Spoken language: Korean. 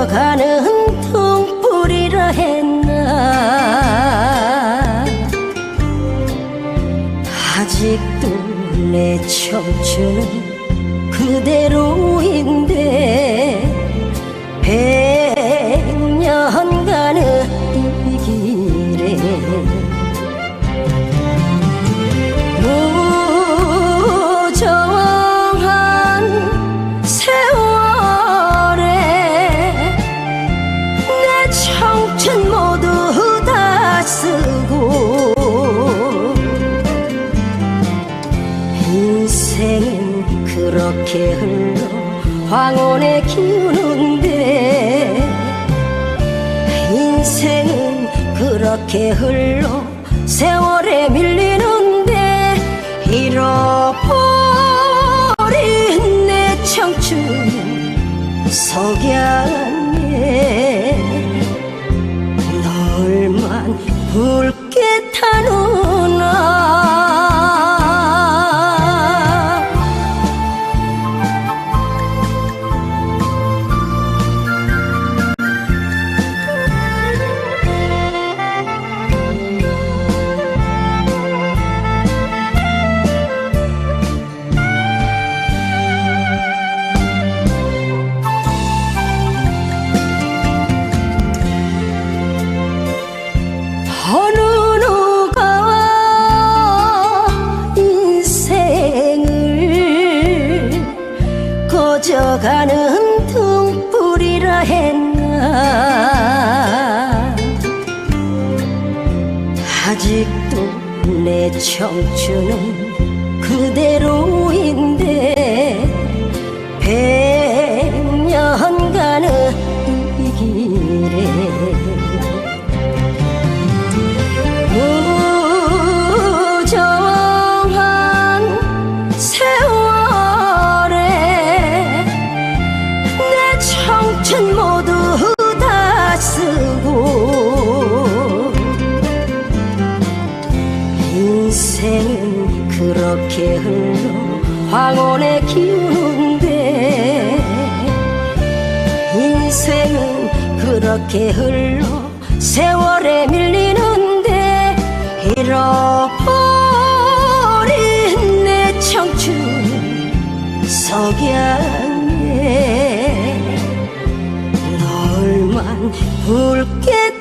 꺼져가는 등불이라 했나. 아직도 내 청춘은 그대로인데 인생은 그렇게 흘러 황혼에 기우는데 인생은 그렇게 흘러 세월에 밀리는데 잃어버린 내 청춘 석양 꺼져가는 등불이라 했나. 아직도 내 청춘은 그대로인데 그렇게 흘러 황혼에 기우는데 인생은 그렇게 흘러 세월에 밀리는데 잃어버린 내 청춘 석양에 널만 붉게